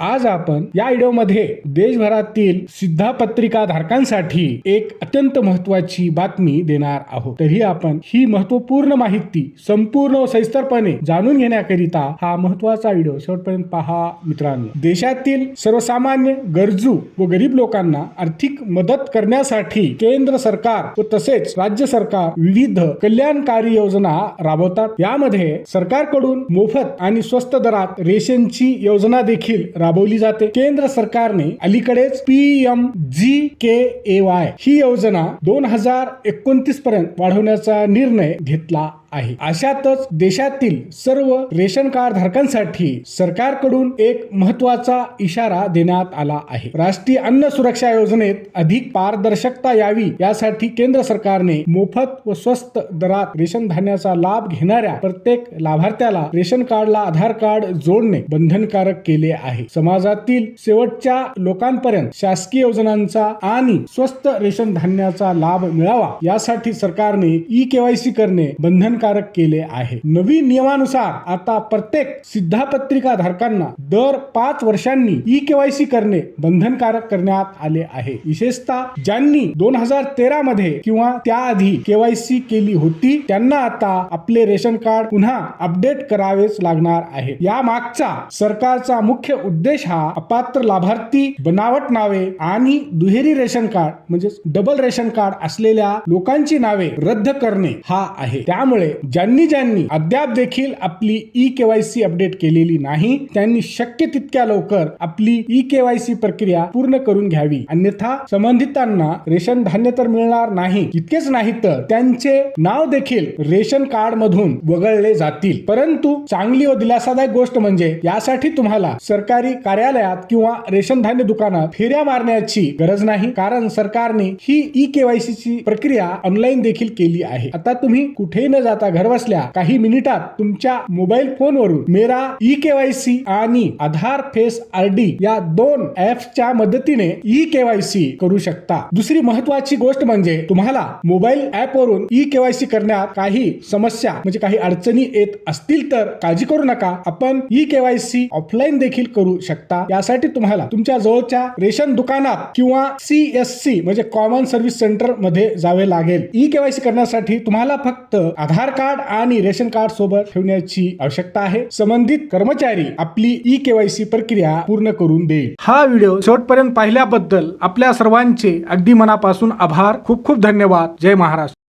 आज आपण या व्हिडिओमध्ये देशभरातील सिद्धापत्रिका धारकांसाठी एक अत्यंत महत्वाची बातमी देणार आहोत. तरी आपण ही महत्त्वपूर्ण माहिती संपूर्ण सविस्तरपणे जाणून घेण्याकरिता हा महत्त्वाचा व्हिडिओ शेवटपर्यंत पहा मित्रांनो. देशातील सर्वसामान्य गरजू व गरीब लोकांना आर्थिक मदत करण्यासाठी केंद्र सरकार व तसेच राज्य सरकार विविध कल्याणकारी योजना राबवतात. यामध्ये सरकारकडून मोफत आणि स्वस्त दरात रेशनची योजना देखील राबवली जाते. केंद्र सरकारने अलीकडेच P M G K A Y ही योजना दोन हजार एकोणतीस पर्यंत वाढवण्याचा निर्णय घेतला आहे. अशातच देशातील सर्व रेशन कार्ड धारकांसाठी सरकारकडून एक महत्त्वाचा इशारा देण्यात आला आहे. राष्ट्रीय अन्न सुरक्षा योजनेत अधिक पारदर्शकता यावी यासाठी केंद्र सरकारने मोफत व स्वस्त दरात रेशन धान्याचा लाभ घेणाऱ्या प्रत्येक लाभार्थ्याला रेशन कार्डला आधार कार्ड जोडणे बंधनकारक केले आहे. समाजातील शेवटच्या लोकांपर्यंत शासकीय योजनांचा आणि स्वस्त रेशन धान्याचा लाभ मिळावा यासाठी सरकारने ई केवायसी करणे बंधन बंधनकारक केले आहे. नवीन नियमानुसार आता प्रत्येक सिद्धापत्रिका धारकांना दर पाच वर्षांनी ई केवायसी करणे बंधनकारक करण्यात आले आहे. विशेषतः ज्यांनी दोन हजार तेरा मध्ये किंवा त्याआधी केवायसी केली होती त्यांना आता आपले रेशन कार्ड पुन्हा अपडेट करावेच लागणार आहे. या मागचा सरकारचा मुख्य उद्देश हा अपात्र लाभार्थी बनावट नावे आणि दुहेरी रेशन कार्ड म्हणजे डबल रेशन कार्ड असलेल्या लोकांची नावे रद्द करणे हा आहे. त्यामुळे ज्यांनी ज्यांनी अद्याप देखील आपली ई केवायसी अपडेट केलेली नाही त्यांनी शक्य तितक्या लवकर आपली ई केवायसी प्रक्रिया पूर्ण करून घ्यावी. अन्यथा संबंधितांना रेशन धान्य तर मिळणार नाही इतकेच नाही तर त्यांचे नाव देखील रेशन कार्ड मधून वगळले जातील. परंतु चांगली व दिलासादायक गोष्ट म्हणजे यासाठी तुम्हाला सरकारी कार्यालयात किंवा रेशन धान्य दुकानात फेऱ्या मारण्याची गरज नाही कारण सरकारने ही ई केवायसी ची प्रक्रिया ऑनलाईन देखील केली आहे. आता तुम्ही कुठेही न जाता आता घरबसल्या काही मिनिटात तुमच्या मोबाईल फोनवरून मेरा ई केवायसी आणि आधार फेस आर डी या दोन ऍपच्या मदतीने ई केवायसी करू शकता. दुसरी महत्वाची गोष्ट म्हणजे तुम्हाला मोबाईल ऍप वरून ई केवायसी करण्यात काही समस्या म्हणजे काही अडचणी येत असतील तर काळजी करू नका. आपण ई केवायसी ऑफलाईन देखील करू शकता. यासाठी तुम्हाला तुमच्या जवळच्या रेशन दुकानात किंवा सी एस सी म्हणजे कॉमन सर्व्हिस सेंटरमध्ये जावे लागेल. ई केवायसी करण्यासाठी तुम्हाला फक्त आधार आधार कार्ड आणि रेशन कार्ड सोबत ठेवण्याची आवश्यकता आहे. संबंधित कर्मचारी आपली ई केवायसी प्रक्रिया पूर्ण करून देईल. हा व्हिडिओ शेवटपर्यंत पाहिल्याबद्दल आपल्या सर्वांचे अगदी मनापासून आभार. खूप खूप धन्यवाद. जय महाराष्ट्र.